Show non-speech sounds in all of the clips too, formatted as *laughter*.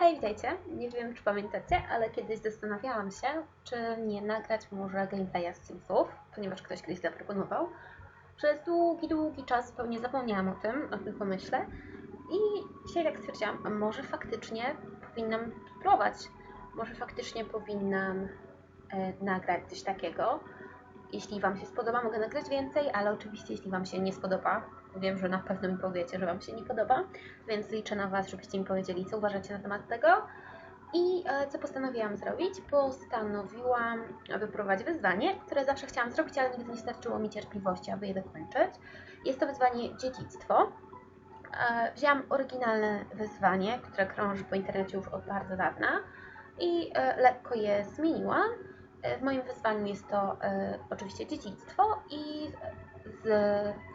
Hej, witajcie. Nie wiem, czy pamiętacie, ale kiedyś zastanawiałam się, czy nie nagrać może gameplaya z Simsów, ponieważ ktoś kiedyś zaproponował. Przez długi, długi czas zupełnie zapomniałam o tym, o tym pomyśle. I dzisiaj tak stwierdziłam, może faktycznie powinnam spróbować. Może faktycznie powinnam e, nagrać coś takiego. Jeśli Wam się spodoba, mogę nagrać więcej, ale oczywiście jeśli Wam się nie spodoba, wiem, że na pewno mi powiecie, że Wam się nie podoba, więc liczę na Was, żebyście mi powiedzieli, co uważacie na temat tego. I e, co postanowiłam zrobić? Postanowiłam wyprowadzić wyzwanie, które zawsze chciałam zrobić, ale nigdy nie starczyło mi cierpliwości, aby je dokończyć. Jest to wyzwanie dziedzictwo. E, wzięłam oryginalne wyzwanie, które krąży po internecie już od bardzo dawna i e, lekko je zmieniłam. W moim wyzwaniu jest to oczywiście dziedzictwo i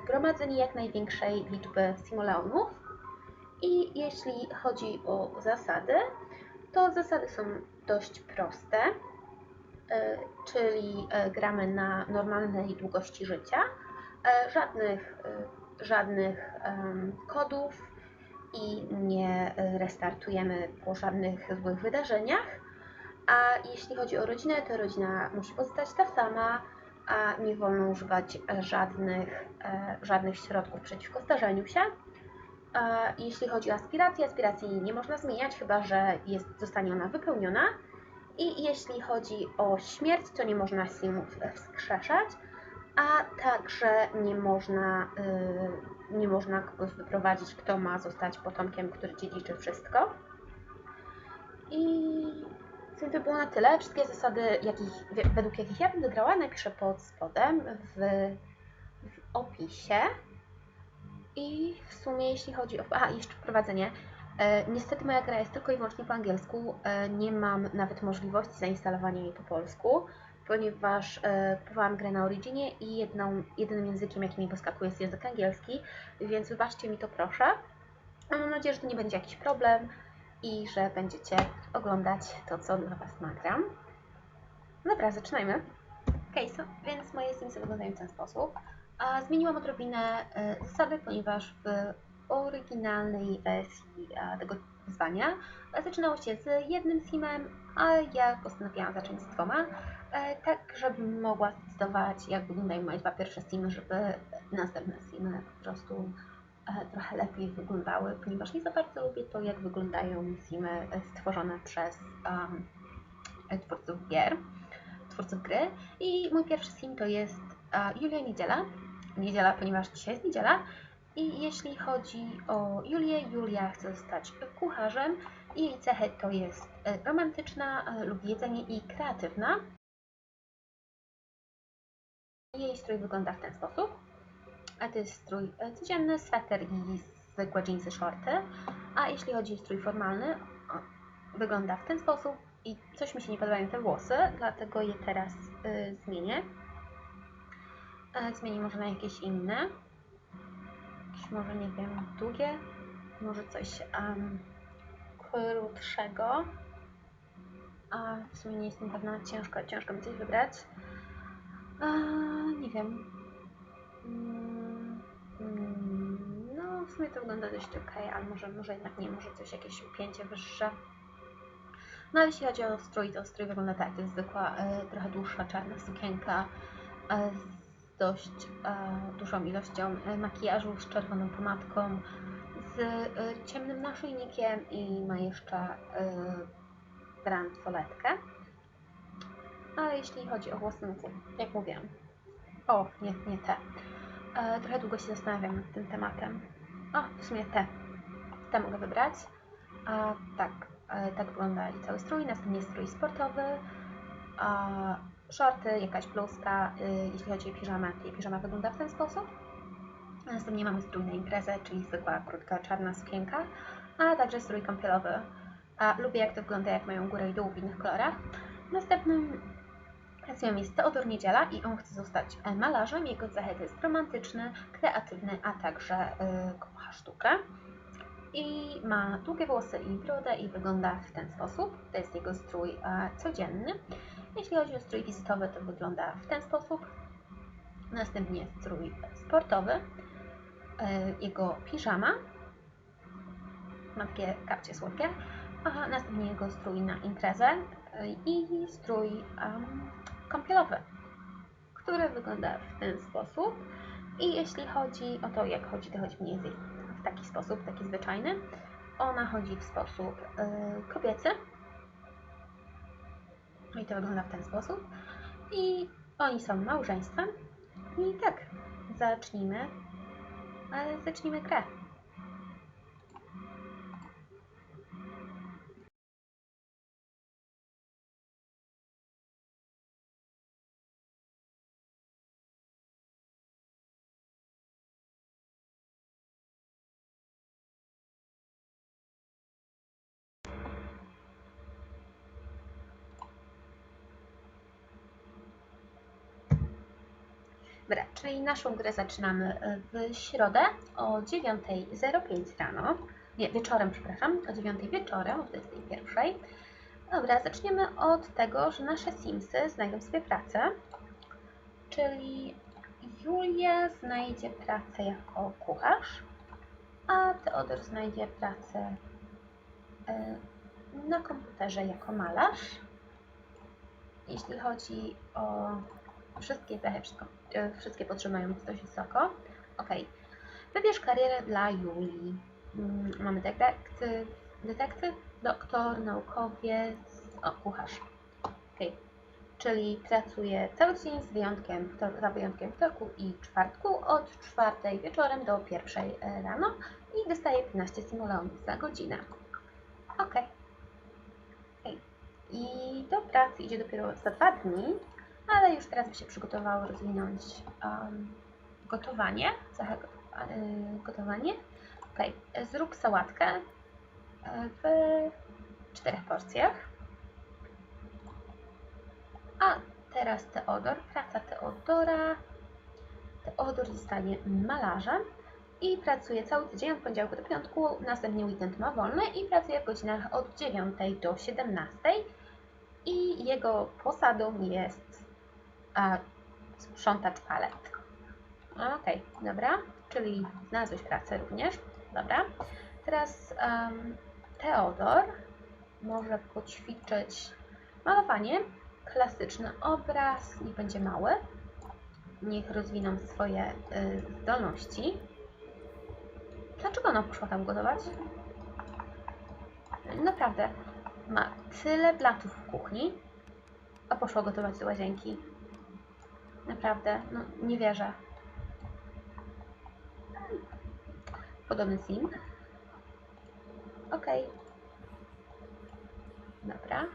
zgromadzenie jak największej liczby simoleonów. I jeśli chodzi o zasady, to zasady są dość proste, e, czyli e, gramy na normalnej długości życia, e, żadnych, żadnych kodów i nie restartujemy po żadnych złych wydarzeniach. A jeśli chodzi o rodzinę, to rodzina musi pozostać ta sama, a nie wolno używać e, żadnych, e, żadnych środków przeciwko starzeniu się. E, Jeśli chodzi o aspirację, aspiracji nie można zmieniać, chyba że jest, zostanie ona wypełniona. I jeśli chodzi o śmierć, to nie można simów wskrzeszać, a także nie można, y, nie można kogoś wyprowadzić, kto ma zostać potomkiem, który dziedziczy wszystko. I w sumie to było na tyle. Wszystkie zasady, jakich, według jakich ja będę grała, napiszę pod spodem w, w opisie. I w sumie jeśli chodzi o... I jeszcze prowadzenie. E, niestety moja gra jest tylko i wyłącznie po angielsku. E, nie mam nawet możliwości zainstalowania jej po polsku, ponieważ e, kupowałam grę na Originie i jedną, jedynym językiem, jaki mi poskakuje jest język angielski, więc wybaczcie mi to proszę. Mam nadzieję, że to nie będzie jakiś problem i że będziecie oglądać to, co dla Was nagram. Dobra, zaczynajmy. Okej, so, więc moje Simsy wyglądają w ten sposób. A zmieniłam odrobinę e, zasady, ponieważ w oryginalnej wersji e, tego wyzwania e, zaczynało się z jednym simem, a ja postanowiłam zacząć z dwoma, tak żebym mogła zdecydować, jak wyglądają moje dwa pierwsze simy, żeby następne simy po prostu trochę lepiej wyglądały, ponieważ nie za bardzo lubię to, jak wyglądają simy e, stworzone przez um, twórców gier, twórców gry. I mój pierwszy sim to jest e, Julia Niedziela. Niedziela, ponieważ dzisiaj jest niedziela. I jeśli chodzi o Julię, Julia chce zostać kucharzem. Jej cechy to jest e, romantyczna, e, lubi jedzenie i kreatywna. Jej strój wygląda w ten sposób. A to jest strój e, codzienny, sweter i zwykłe jeansy, shorty. A jeśli chodzi o strój formalny, wygląda w ten sposób. I coś mi się nie podobają te włosy, dlatego je teraz y, zmienię. E, zmienię może na jakieś inne. Jakieś może, nie wiem, długie. Może coś um, krótszego. A w sumie nie jestem pewna, ciężko, ciężko mi coś wybrać. Nie wiem. Sumie to wygląda dość ok, ale może, może jednak nie, może coś jakieś upięcie wyższe. No ale jeśli chodzi o strój, to strój wygląda tak, to jest zwykła, e, trochę dłuższa czarna sukienka e, z dość e, dużą ilością e, makijażu, z czerwoną pomadką, z e, ciemnym naszyjnikiem i ma jeszcze e, bransoletkę. Ale jeśli chodzi o włosy, no to jak mówiłam, o, nie, nie te. E, trochę długo się zastanawiam nad tym tematem. O, w sumie te. Te mogę wybrać. A tak, e, tak wygląda cały strój. Następnie strój sportowy, a shorty, jakaś bluzka. e, Jeśli chodzi o piżamę, to piżama wygląda w ten sposób. Następnie mamy strój na imprezę, czyli zwykła, krótka, czarna sukienka, a także strój kąpielowy. A lubię jak to wygląda, jak mają górę i dół w innych kolorach. Następnym Racją jest Teodor Niedziela i on chce zostać malarzem. Jego cechy to jest romantyczny, kreatywny, a także kocha sztukę. I ma długie włosy i brodę i wygląda w ten sposób. To jest jego strój e, codzienny. Jeśli chodzi o strój wizytowy, to wygląda w ten sposób. Następnie strój sportowy. E, jego piżama. Ma takie kapcie słodkie. a następnie jego strój na imprezę y, i strój kąpielowy, który wygląda w ten sposób. I jeśli chodzi o to, jak chodzi, to chodzi mniej więcej taki sposób, taki zwyczajny. Ona chodzi w sposób y, kobiecy. No I to wygląda w ten sposób. I oni są małżeństwem. I tak, zacznijmy. Ale zacznijmy grę. Dobra, czyli naszą grę zaczynamy e, w środę o 9.05 rano. Nie, wieczorem, przepraszam, o 9 wieczorem, o 21. Dobra, zaczniemy od tego, że nasze Simsy znajdą sobie pracę. Czyli Julia znajdzie pracę jako kucharz, a Teodor znajdzie pracę e, na komputerze jako malarz. Jeśli chodzi o wszystkie cechy, wszystko, e, wszystkie potrzeby mają dość wysoko. Ok. Wybierz karierę dla Julii. Mm, Mamy detektyw, detektyw, doktor, naukowiec, o, kucharz. Ok. Czyli pracuje cały dzień z wyjątkiem, za wyjątkiem wtorku i czwartku od czwartej wieczorem do pierwszej e, rano i dostaje 15 simoleonów za godzinę. Ok. I do pracy idzie dopiero za dwa dni, ale już teraz by się przygotowało rozwinąć um, gotowanie, y, gotowanie. Ok, zrób sałatkę y, w czterech porcjach. A teraz Teodor, praca Teodora. Teodor zostanie malarzem i pracuje cały tydzień od poniedziałku do piątku, następnie weekend ma wolny i pracuje w godzinach od 9 do 17 i jego posadą jest a, sprzątacz palet. Okej, dobra, czyli znalazłeś pracę również, dobra. Teraz em, Teodor może poćwiczyć malowanie, klasyczny obraz, niech będzie mały, niech rozwiną swoje y, zdolności. Dlaczego ona poszła tam gotować? Naprawdę, ma tyle blatów w kuchni, a poszła gotować do łazienki. Naprawdę, no nie wierzę. Podobny sim. Okej. Dobra.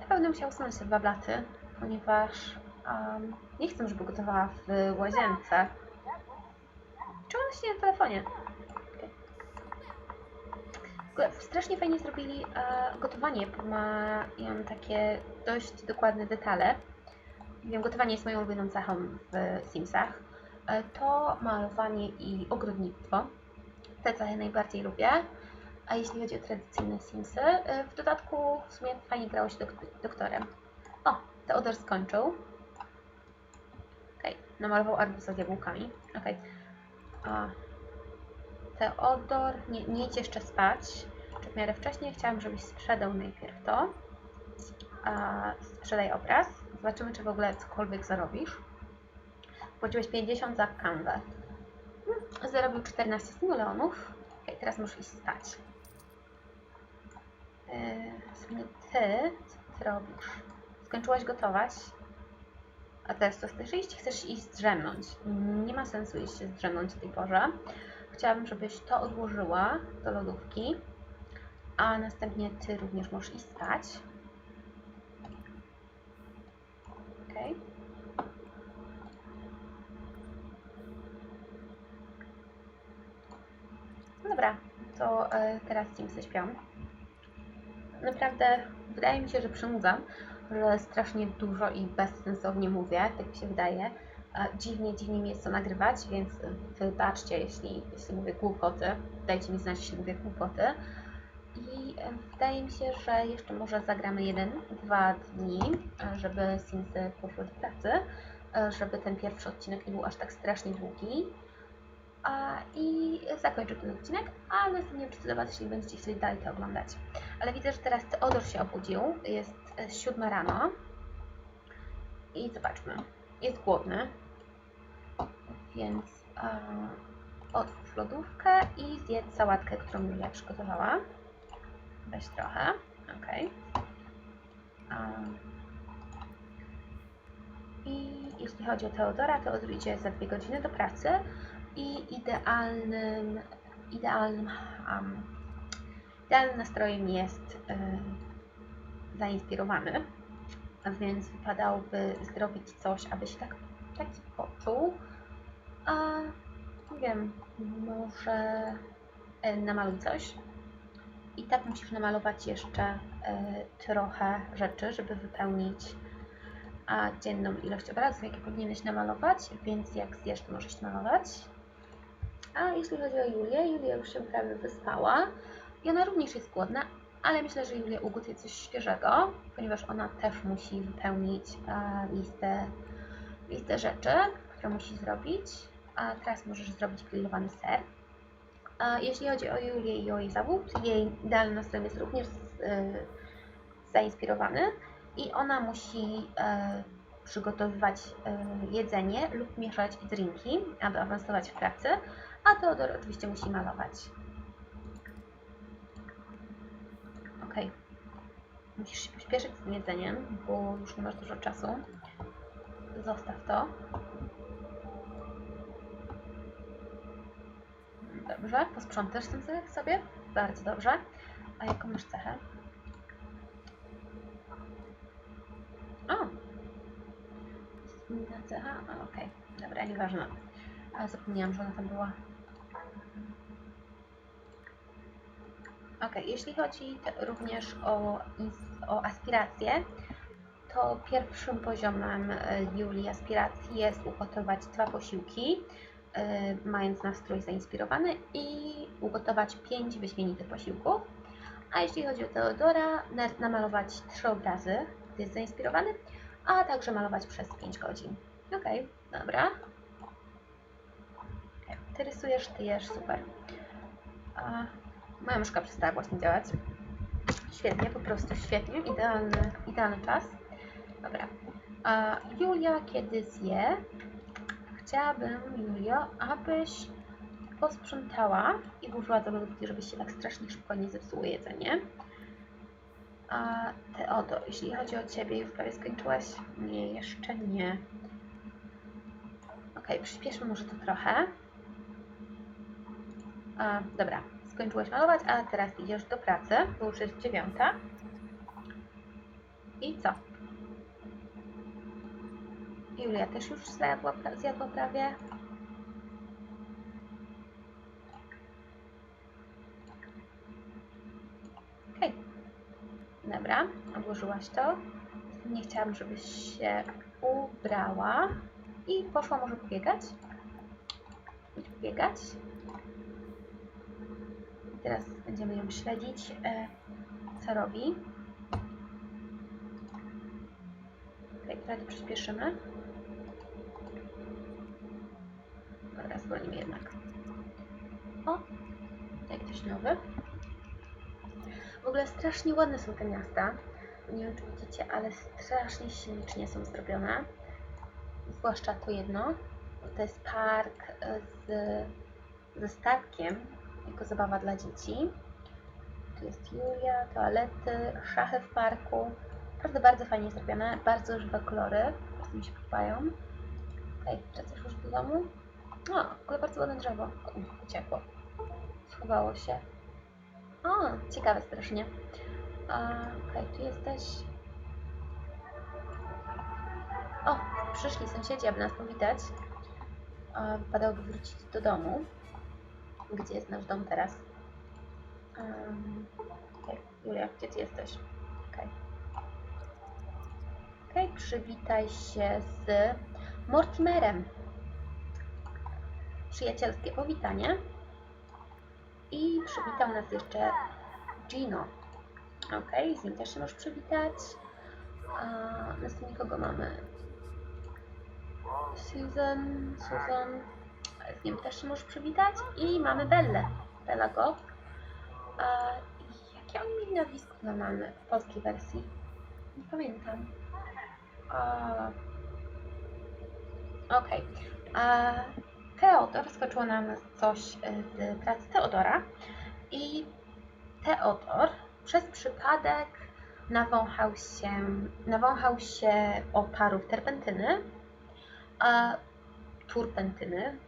Na pewno musiał usunąć te dwa blaty, ponieważ um, nie chcę, żeby gotowała w łazience. Czy ona się na telefonie? Strasznie fajnie zrobili e, gotowanie, bo mają takie dość dokładne detale. Wiem, gotowanie jest moją ulubioną cechą w Simsach. E, To malowanie i ogrodnictwo. Te cechy najbardziej lubię. A jeśli chodzi o tradycyjne Simsy, e, w dodatku w sumie fajnie grało się dok- doktorem. O, Teodor skończył. Okej, namalował arbuza z jabłkami. Okej. A, Teodor, nie, nie idź jeszcze spać. Czy w miarę wcześniej chciałam, żebyś sprzedał najpierw to. A, sprzedaj obraz. Zobaczymy, czy w ogóle cokolwiek zarobisz. Płaciłeś 50 za kanwę. Hmm, Zarobił 14 simoleonów. Okej, teraz możesz iść spać. Yy, w ty, co ty robisz? Skończyłaś gotować? A teraz co chcesz iść? Chcesz iść zdrzemnąć. Nie ma sensu iść się zdrzemnąć o tej porze. Chciałabym, żebyś to odłożyła do lodówki, a następnie ty również możesz iść spać. Okej. Dobra, to e, teraz Simsy śpią. Naprawdę wydaje mi się, że przynudzam, że strasznie dużo i bezsensownie mówię, tak mi się wydaje. E, Dziwnie, dziwnie mi jest to nagrywać, więc wybaczcie, jeśli, jeśli mówię głupoty. Dajcie mi znać, jeśli mówię głupoty. Wydaje mi się, że jeszcze może zagramy jeden, dwa dni, e, żeby Simsy poszły do pracy, e, żeby ten pierwszy odcinek nie był aż tak strasznie długi. I zakończę ten odcinek, a następnie Was, jeśli będziecie chcieli dalej to oglądać. Ale widzę, że teraz Teodor się obudził. Jest e, siódma rano. I zobaczmy. Jest głodny. Więc e, otwórz lodówkę i zjedz sałatkę, którą Julia przygotowała. Weź trochę. Ok. I jeśli chodzi o Teodora, Teodor idzie za dwie godziny do pracy i idealnym, idealnym, um, idealnym nastrojem jest y, zainspirowany, więc wypadałoby zrobić coś, aby się tak, taki poczuł. A nie wiem, może y, namaluj coś. I tak musisz namalować jeszcze y, trochę rzeczy, żeby wypełnić dzienną ilość obrazów, jakie powinieneś namalować, więc jak zjesz, to możesz malować. A jeśli chodzi o Julię, Julia już się prawie wyspała i ona również jest głodna, ale myślę, że Julia ugotuje coś świeżego, ponieważ ona też musi wypełnić a, listę, listę rzeczy, które musi zrobić. A teraz możesz zrobić grillowany ser. Jeśli chodzi o Julię i o jej zawód, jej idealny nastrój jest również y, zainspirowany i ona musi e, przygotowywać e, jedzenie lub mieszać drinki, aby awansować w pracy, a Teodor oczywiście musi malować. Ok. Musisz się pośpieszyć z jedzeniem, bo już nie masz dużo czasu. Zostaw to. Dobrze, posprzątasz tym sobie? Bardzo dobrze. A jaką masz cechę? O! Inna cecha? A, okej. Dobra, nieważne. Ale zapomniałam, że ona tam była. Ok, jeśli chodzi również o, o aspiracje, to pierwszym poziomem e, Julii aspiracji jest ugotować dwa posiłki, mając nastrój zainspirowany i ugotować pięć wyśmienitych posiłków. A jeśli chodzi o Teodora, na- namalować trzy obrazy, gdy jest zainspirowany, a także malować przez 5 godzin. Okej, dobra. Ty rysujesz, ty jesz, super. A, moja myszka przestała właśnie działać. Świetnie, po prostu świetnie, idealny, idealny czas. Dobra. A Julia, kiedy zje, chciałabym, Julio, abyś posprzątała i włożyła do lodówki, żeby się tak strasznie szybko nie zepsuło jedzenie. A Teodor, jeśli chodzi o Ciebie, już prawie skończyłaś? Nie, jeszcze nie. Ok, przyspieszmy może to trochę. A, dobra, skończyłaś malować, a teraz idziesz do pracy, bo już jest dziewiąta. I co? Julia też już zjadła, zjadła prawie. Okej. Dobra, odłożyłaś to. Nie chciałam, żebyś się ubrała i poszła może pobiegać. Idź pobiegać. I teraz będziemy ją śledzić, e, co robi. Ok, trochę przyspieszymy. Dobra, zwolnimy jednak. O, tutaj ktoś nowy. W ogóle strasznie ładne są te miasta. Nie wiem, czy widzicie, ale strasznie ślicznie są zrobione. Zwłaszcza to jedno. To jest park z, ze statkiem, jako zabawa dla dzieci. Tu jest Julia, toalety, szachy w parku. Naprawdę bardzo fajnie zrobione, bardzo żywe kolory. Bardzo mi się podobają. Okej, wracasz już do domu? O, w ogóle bardzo ładne drzewo. Uciekło. Schowało się. O, ciekawe strasznie. A, Okej, tu jesteś. O, przyszli sąsiedzi, aby nas powitać. A, Wypadałoby wrócić do domu. Gdzie jest nasz dom teraz? Um, Okej, Julia, gdzie ty jesteś? Okej. Okej, przywitaj się z Mortimerem. Przyjacielskie powitanie. I przywitał nas jeszcze Gino. Ok, z nim też się możesz przywitać. A następnie kogo mamy? Susan, Susan. z nim też się możesz przywitać. I mamy Bellę. Bella Go. E, jakie on mieli nazwisko normalne w polskiej wersji? Nie pamiętam. E, Teodor, skoczyło nam coś z pracy Teodora i Teodor przez przypadek nawąchał się, nawąchał się oparów terpentyny, a, turpentyny,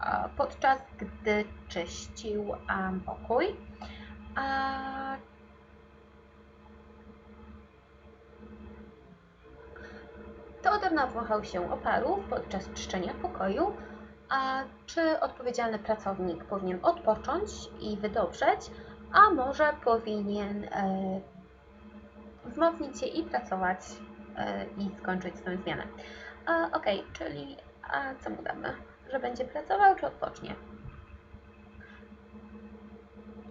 a, podczas gdy czyścił a, pokój. A, Teodor nawąchał się oparów podczas czyszczenia pokoju, a czy odpowiedzialny pracownik powinien odpocząć i wydobrzeć, a może powinien e, wzmocnić się i pracować e, i skończyć swoją zmianę. Ok, czyli a co mu damy? Że będzie pracował czy odpocznie?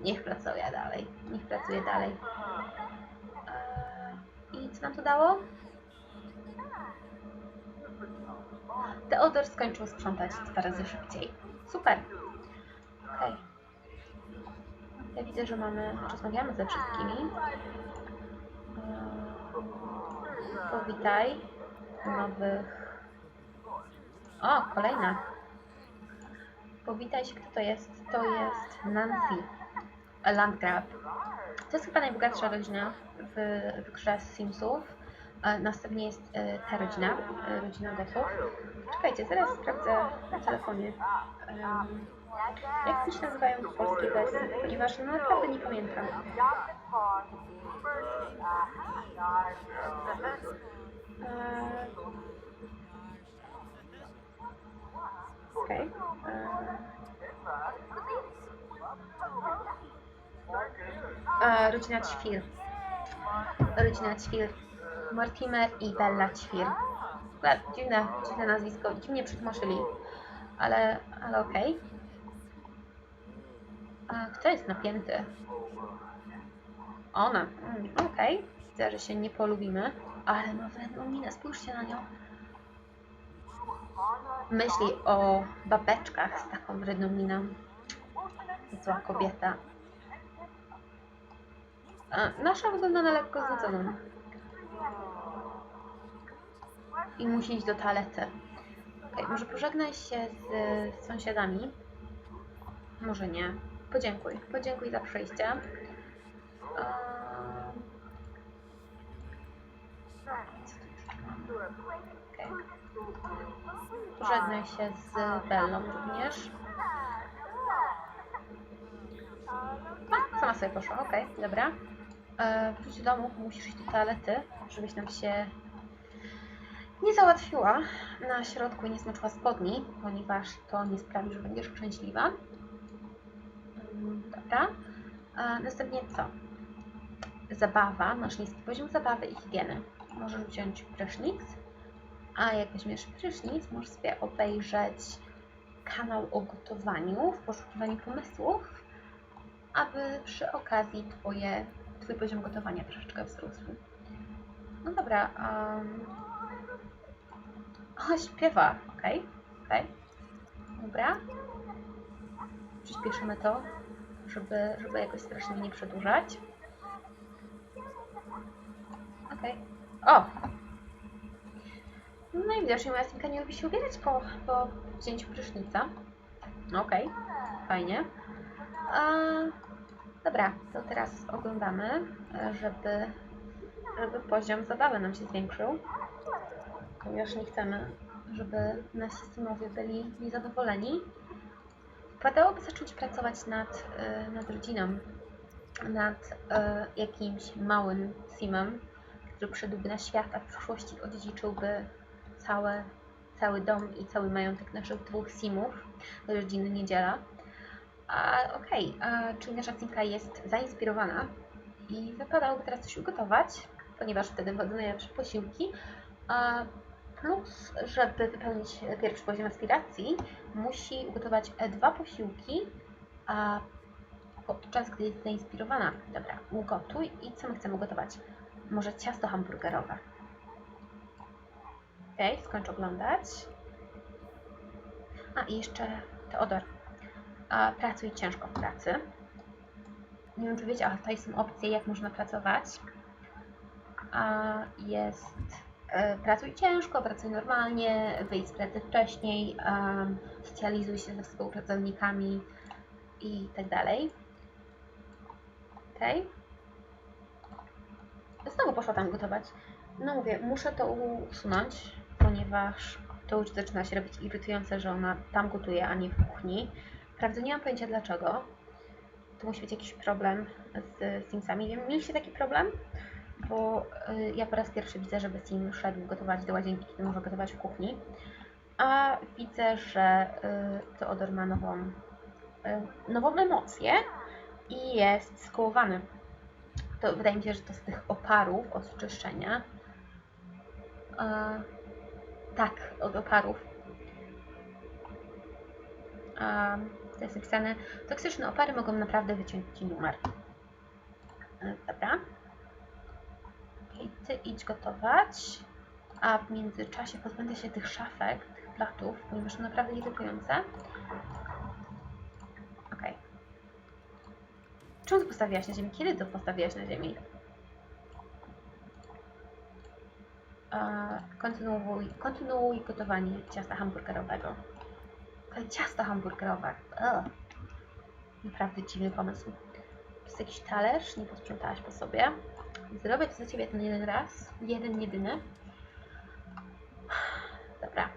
Niech pracuje dalej. Niech pracuje dalej. E, I co nam to dało? Teodor skończył sprzątać dwa razy szybciej. Super. Okej. Ja widzę, że mamy, rozmawiamy ze wszystkimi. Eee, Powitaj nowych. O, kolejna. Powitaj się, kto to jest. To jest Nancy Landgrab. To jest chyba najbogatsza rodzina w, grze Simsów. E, Następnie jest e, ta rodzina, e, rodzina Gothów. Czekajcie, zaraz sprawdzę na telefonie. jak się nazywają w polskiej wersji, ponieważ no, naprawdę nie pamiętam. Eee, Okej. Eee, rodzina Ćwir. Rodzina Ćwir. Mortimer i Bella Ćwir. Dziwne, dziwne nazwisko, dziwnie przetłumaczyli, ale, ale okej. A kto jest napięty? Ona. Mm, okej. Widzę, że się nie polubimy. Ale ma wredną minę, spójrzcie na nią. Myśli o babeczkach z taką wredną miną. Zła kobieta. A nasza wygląda na lekko znudzoną. I musi iść do toalety. Okej, może pożegnaj się z sąsiadami. Może nie. Podziękuj. Podziękuj za przyjście. Ehm, mamy? Okej. Pożegnaj się z Bellą również. A, sama sobie poszła, okej, dobra. E, wróć do domu, musisz iść do toalety, żebyś nam się nie załatwiła na środku i nie zmoczyła spodni, ponieważ to nie sprawi, że będziesz szczęśliwa. Mm, Dobra. A następnie co? Zabawa. Masz niski poziom zabawy i higieny. Możesz wziąć prysznic, a jak weźmiesz prysznic, możesz sobie obejrzeć kanał o gotowaniu, w poszukiwaniu pomysłów, aby przy okazji twoje, Twój poziom gotowania troszeczkę wzrósł. No dobra. Um... *laughs* O, śpiewa. Okej, okej. Dobra. Przyspieszymy to, żeby, żeby jakoś strasznie nie przedłużać. Okej. O! No i widocznie moja synka nie lubi się ubierać po, po wzięciu prysznica. Okej, fajnie. A, dobra, to teraz oglądamy, żeby, żeby poziom zabawy nam się zwiększył. Ponieważ nie chcemy, żeby nasi synowie byli niezadowoleni. Wypadałoby zacząć pracować nad, e, nad rodziną, nad e, jakimś małym simem, który przyszedłby na świat, a w przyszłości odziedziczyłby całe, cały dom i cały majątek naszych dwóch simów, rodziny Niedziela. Okej, a czyli nasza simka jest zainspirowana i wypadałoby teraz coś ugotować, ponieważ wtedy wchodzą najlepsze posiłki. A plus, żeby wypełnić pierwszy poziom aspiracji, musi ugotować dwa posiłki, a podczas gdy jest zainspirowana. Dobra, ugotuj i co my chcemy ugotować? Może ciasto hamburgerowe. Okej, skończ oglądać. A i jeszcze Teodor, pracuj ciężko w pracy. Nie wiem, czy wiecie, ale tutaj są opcje, jak można pracować. A jest e, pracuj ciężko, pracuj normalnie, wyjdź z pracy wcześniej, em, socjalizuj się ze współpracownikami i tak dalej. Okej. Znowu poszła tam gotować. No mówię, muszę to usunąć, ponieważ to już zaczyna się robić irytujące, że ona tam gotuje, a nie w kuchni. Prawdę nie mam pojęcia dlaczego. To musi być jakiś problem z Simsami. Wiem, mieliście taki problem? Bo y, ja po raz pierwszy widzę, żeby Sim szedł gotować do łazienki, kiedy może gotować w kuchni. A widzę, że y, Teodor ma nową, y, nową emocję i jest skołowany. To wydaje mi się, że to z tych oparów od czyszczenia. Tak, od oparów. E, napisane, toksyczne opary mogą naprawdę wyciąć Ci numer. E, dobra. Okej, Ty idź gotować, a w międzyczasie pozbędę się tych szafek, tych platów, ponieważ są naprawdę irytujące. Okej. Czemu to postawiłaś na ziemi? Kiedy to postawiłaś na ziemi? E, Kontynuuj, kontynuuj gotowanie ciasta hamburgerowego. Ale ciasto hamburgerowe. Ugh. Naprawdę dziwny pomysł. Jest jakiś talerz, nie posprzątałaś po sobie. Zrobię to za Ciebie ten jeden raz. Jeden, jedyny. Dobra.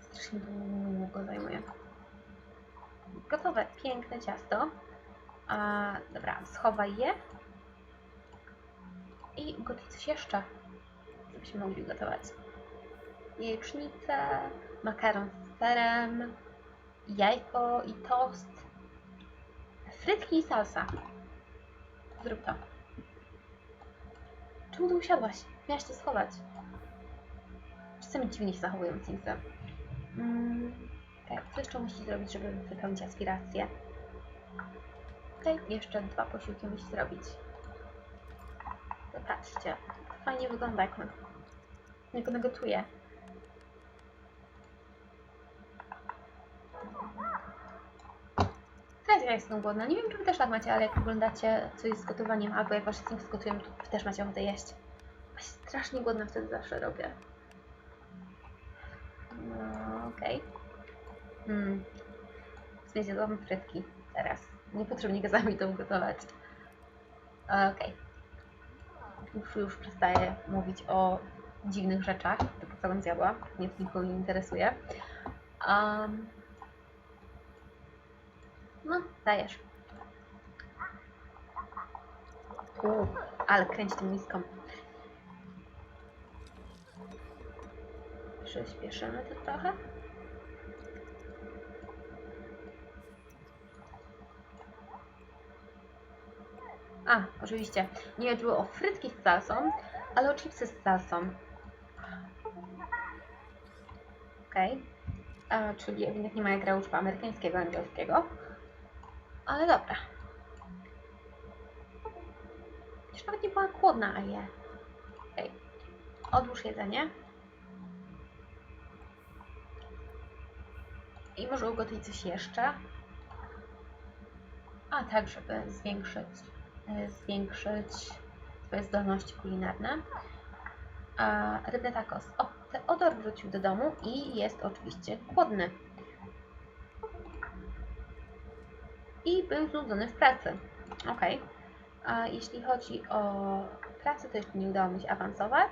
Strasznie długo zajmuje. Gotowe, piękne ciasto. A, dobra, schowaj je. I gotuj coś jeszcze, żebyśmy mogli gotować. Jajecznicę, makaron z serem, jajko i tost, frytki i salsa. Zrób to. Czemu tu usiadłaś? Miałaś to schować. Czasami dziwnie się zachowują Simsy. Mm, tak, co jeszcze musi zrobić, żeby wypełnić aspiracje? Okej, jeszcze dwa posiłki musi zrobić. Zobaczcie, fajnie wygląda jak on, jak on gotuje. Teraz ja jestem głodna. Nie wiem, czy wy też tak macie, ale jak oglądacie coś z gotowaniem, albo jak wasze Sims gotują, to też macie ochotę jeść. Ja strasznie głodna wtedy zawsze robię. No, okej. Hmm. Okay. Zjadłam frytki teraz. Niepotrzebnie kazała mi to ugotować. Okej. Już, już przestaję mówić o dziwnych rzeczach, typu co bym zjadła. Mnie to nikogo nie interesuje. Um, no, dajesz. Uuu, ale kręć tym miską. Przyspieszymy to trochę. A, oczywiście. Nie chodziło o frytki z salsą, ale o chipsy z salsą. Okej. Okay. Czyli ewidentnie moja gra używa amerykańskiego, angielskiego. Ale dobra. Już nawet nie była głodna, a je. Okej. Odłóż jedzenie. I może ugotuj coś jeszcze. A tak, żeby zwiększyć, zwiększyć swoje zdolności kulinarne. A, rybne tacos. O, Teodor wrócił do domu i jest oczywiście głodny. Był znudzony w pracy. Ok. A jeśli chodzi o pracę, to jeszcze nie udało mi się awansować.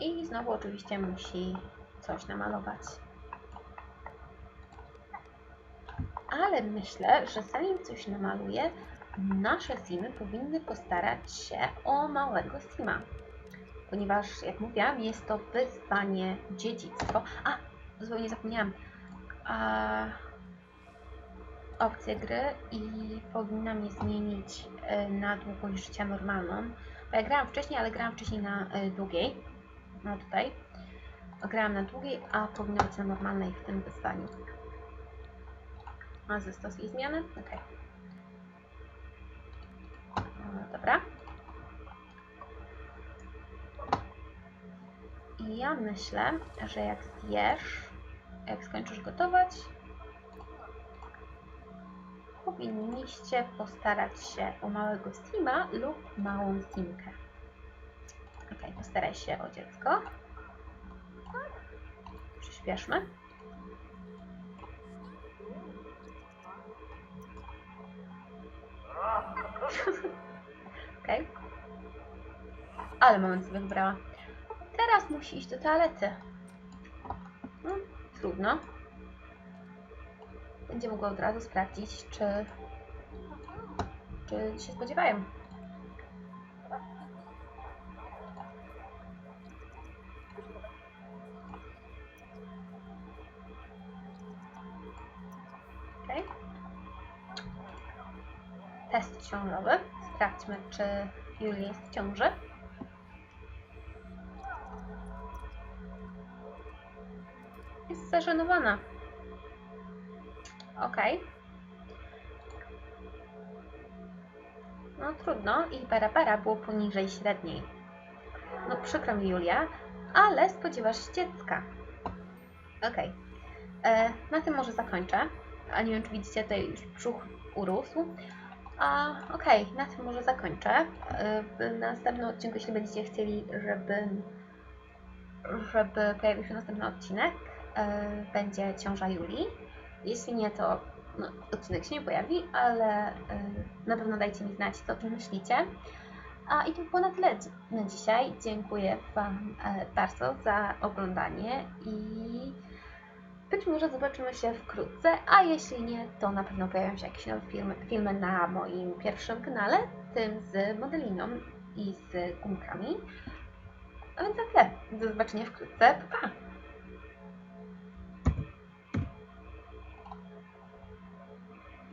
I znowu oczywiście musi coś namalować. Ale myślę, że zanim coś namaluje, nasze simy powinny postarać się o małego sima. Ponieważ, jak mówiłam, jest to wyzwanie dziedzictwo. A, zupełnie zapomniałam. A, opcję gry i powinnam je zmienić e, na długość życia normalną. Bo ja grałam wcześniej, ale grałam wcześniej na e, długiej. No tutaj. Grałam na długiej, a powinna być na normalnej w tym wyzwaniu. A zastosuj zmiany? Ok. Dobra. I ja myślę, że jak zjesz, jak skończysz gotować, powinniście postarać się o małego Sima lub małą Simkę. Ok, postaraj się o dziecko. Przyspieszmy. Okej. Ale moment sobie wybrała. Teraz musi iść do toalety. No, trudno. Będzie mogła od razu sprawdzić, czy, czy się spodziewają. Test ciążowy. Sprawdźmy, czy Julia jest w ciąży. Jest zażenowana. Okej. No trudno i para para było poniżej średniej. No przykro mi Julia, ale spodziewasz się dziecka. Okej. E, Na tym może zakończę. A nie wiem, czy widzicie, tutaj już brzuch urósł. A okej, na tym może zakończę. E, W następnym odcinku, jeśli będziecie chcieli, żeby, żeby pojawił się następny odcinek, e, będzie ciąża Julii. Jeśli nie, to no, odcinek się nie pojawi, ale e, na pewno dajcie mi znać, co o tym myślicie. A i to było na tyle na dzisiaj. Dziękuję Wam e, bardzo za oglądanie i być może zobaczymy się wkrótce, a jeśli nie, to na pewno pojawią się jakieś nowe filmy, filmy na moim pierwszym kanale, tym z modeliną i z gumkami. A więc na tyle. Do zobaczenia wkrótce. Pa! pa.